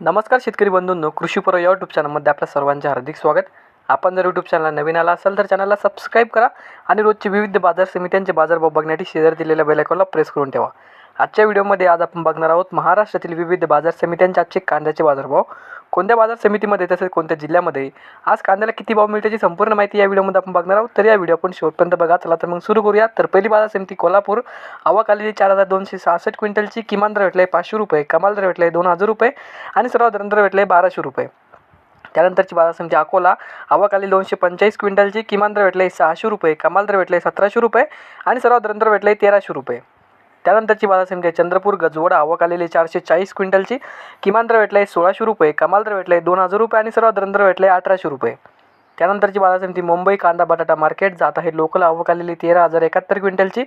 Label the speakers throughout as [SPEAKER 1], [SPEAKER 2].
[SPEAKER 1] नमस्कार शेतकरी बंधूंनो कृषीपूर्व या यूट्यूब चॅनलमध्ये आपल्या सर्वांचे हार्दिक स्वागत. आपण जर यूट्यूब चॅनलला नवीन आला असाल तर चॅनलला सबस्क्राईब करा आणि रोजचे विविध बाजार समित्यांचे बाजारभाव बघण्यासाठी शेजारी दिलेल्या बेलायकॉनला प्रेस करून ठेवा. आजच्या व्हिडिओमध्ये आज आपण बघणार आहोत महाराष्ट्रातील विविध बाजार समित्यांचे आजचे कांद्याचे बाजारभाव. कोणत्या बाजार समितीमध्ये तसेच कोणत्या जिल्ह्यामध्ये? आज कांद्याला किती भाव मिळते याची संपूर्ण माहिती या व्हिडिओमध्ये आपण बघणार आहोत. तर या व्हिडिओ आपण शेवटपर्यंत बघा. चला तर मग सुरू करूया. तर पहिली बाजार समिती कोल्हापूर. आवक आलेली चार हजार दोनशे सहासष्ट क्विंटलची. किमान दर भेटले पाचशे रुपये. कमाल दर भेटले दोन हजार रुपये. आणि सर्वात दर आहे बाराशे रुपये. त्यानंतरची बाजार समिती अकोला. आवाखाली दोनशे पंचाळीस क्विंटलची. किमान दर भेटले सहाशे रुपये. कमाल दर भेटले सतराशे रुपये. आणि सर्वात दर आहे तेराशे रुपये. त्यानंतरची बाजार समिती आहे चंद्रपूर गजवड आवक आलेली चारशे चाळीस क्विंटलची. किमान दर भेटले सोळाशे रुपये कमाल दर भेटले दोन हजार रुपये आणि सर्वात दर भेटले अठराशे रुपये. त्यानंतरची बाजार समिती मुंबई कांदा बटाटा मार्केट जात आहे लोकल आवक आलेली तेरा हजार एकाहत्तर क्विंटलची.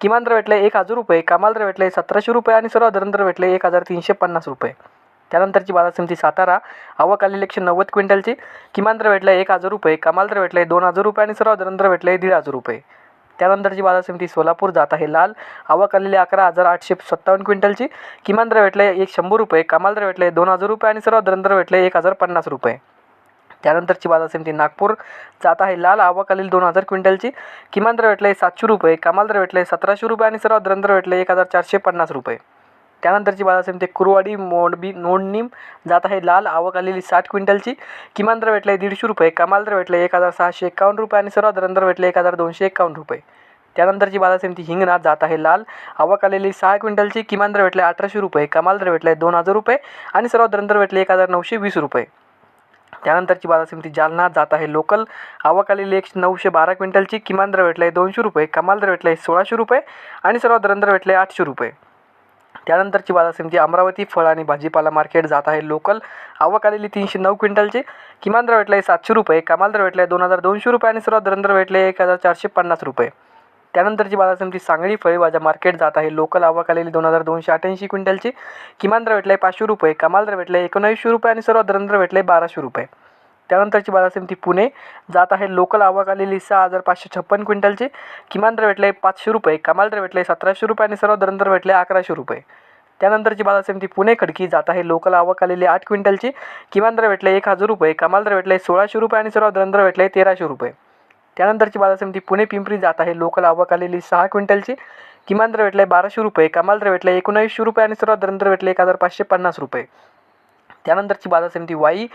[SPEAKER 1] किमान दर भेटले एक हजार रुपये कमाल दर भेटले सतराशे रुपये आणि सर्वात दर भेटले एक हजार तीनशे पन्नास रुपये. त्यानंतरची बाजार समिती सातारा आवक आलेली एकशे नव्वद क्विंटलची. किमान दर भेटले एक हजार रुपये कमाल दर भेटले दोन हजार रुपये आणि सर्वात दर भेटले दीड हजार रुपये. त्यानंतरची बाजार समिती सोलापूर जात आहे. लाल आवक आलेली अकरा हजार आठशे सत्तावन्न क्विंटलची. किमान दर भेटले एक शंभर रुपये कमाल दर भेटले दोन हजार रुपये आणि सर्व दर भेटले एक हजार पन्नास रुपये. त्यानंतरची बाजार समिती नागपूर जात आहे. लाल आवक आलेली दोन हजार क्विंटलची. किमान दर भेटले सातशे रुपये कमाल दर भेटले सतराशे रुपये आणि सर्व दर भेटले एक हजार चारशे पन्नास रुपये. त्यानंतरची बाजार समिती कुरवाडी मोडबी नोंदणी जात आहे. लाल आवक आलेली साठ क्विंटलची. किमान दर भेटले दीडशे रुपये. कमाल दर भेटले एक हजार सहाशे एकावन्न रुपये आणि सर्वात दर भेटले एक हजार दोनशे एकावन्न रुपये. त्यानंतरची बाजार समिती हिंगणा जात आहे. लाल आवक आलेली सहा क्विंटलची. किमान दर भेटले अठराशे रुपये. कमाल दर आहे दोन हजार रुपये आणि सर्वात दर भेटले एक हजार नऊशे वीस रुपये. त्यानंतरची बाजार समिती जालना जात आहे. लोकल आवक आलेली एक नऊशे बारा क्विंटलची. किमान दर आहे दोनशे रुपये. कमाल दर आहे सोळाशे रुपये आणि सर्वात दर भेटले आठशे रुपये. त्यानंतरची बाजार समिती अमरावती फळ आणि भाजीपाला मार्केट जात आहे लोकल. आवक आलेली तीनशे नऊ क्विंटलची. किमान दर आहे सातशे रुपये. कमाल दर आहे दोन हजार दोनशे रुपये आणि सर्वात दर भेटले एक हजार चारशे पन्नास रुपये. त्यानंतरची बाजार समिती सांगली फळीभाज्या मार्केट जात आहे. लोकल आवक आलेली दोन हजार दोनशे अठ्ठ्याऐंशी क्विंटलची. किमान दर आहे पाचशे रुपये. कमाल दर भेटले एकोणऐंशी रुपये आणि सर्वात दर भेटले बाराशे रुपये. त्यानंतरची बाजार समिती पुणे. जात आहे लोकल आवक आलेली सहा हजार पाचशे छप्पन क्विंटलची. किमान दर भेटले पाचशे रुपये. कमाल दर भेटले सतराशे रुपये आणि सर्वात दर भेटले अकराशे रुपये. त्यानंतरची बाजार समिती पुणे खडकी. जात आहे लोकल आवक आलेली आठ क्विंटलची. किमान दर भेटले एक हजार रुपये. कमाल दर भेटले सोळाशे रुपये आणि सर्वात दर भेटले तेराशे रुपये. त्यानंतरची बाजार समिती पुणे पिंपरी. जात आहे लोकल आवक आलेली सहा क्विंटलची. किमान दर भेटले बाराशे रुपये. कमाल दर भेटले एकोणावीसशे रुपये आणि सर्वात दर भेटले एक हजार पाचशे पन्नास रुपये. त्यानंतरची बाजार समिती वाई.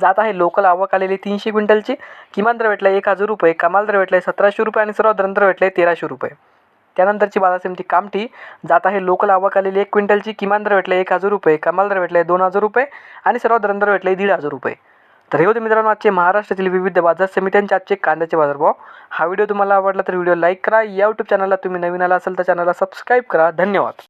[SPEAKER 1] जात आहे लोकल आवक आलेली तीनशे क्विंटलची. किमान दर भेटला एक हजार रुपये. कमाल दर आहे सतराशे रुपये आणि सर्वात दर आहे तेराशे रुपये. त्यानंतरची बाजार समिती कामठी. जात आहे लोकल आवक आलेली एक क्विंटलची. किमान दर भेटला एक हजार रुपये. कमाल दर भेटले दोन हजार रुपये आणि सर्वात दर भेटले दीड हजार रुपये. तर हे होते मित्रांनो आजचे महाराष्ट्रातील विविध बाजार समित्यांचे आजचे कांद्याचे बाजारभाव. हा व्हिडिओ तुम्हाला आवडला तर व्हिडिओ लाईक करा. या यूट्यूब चॅनलला तुम्ही नवीन आला असाल तर चॅनलला सबस्क्राईब करा. धन्यवाद.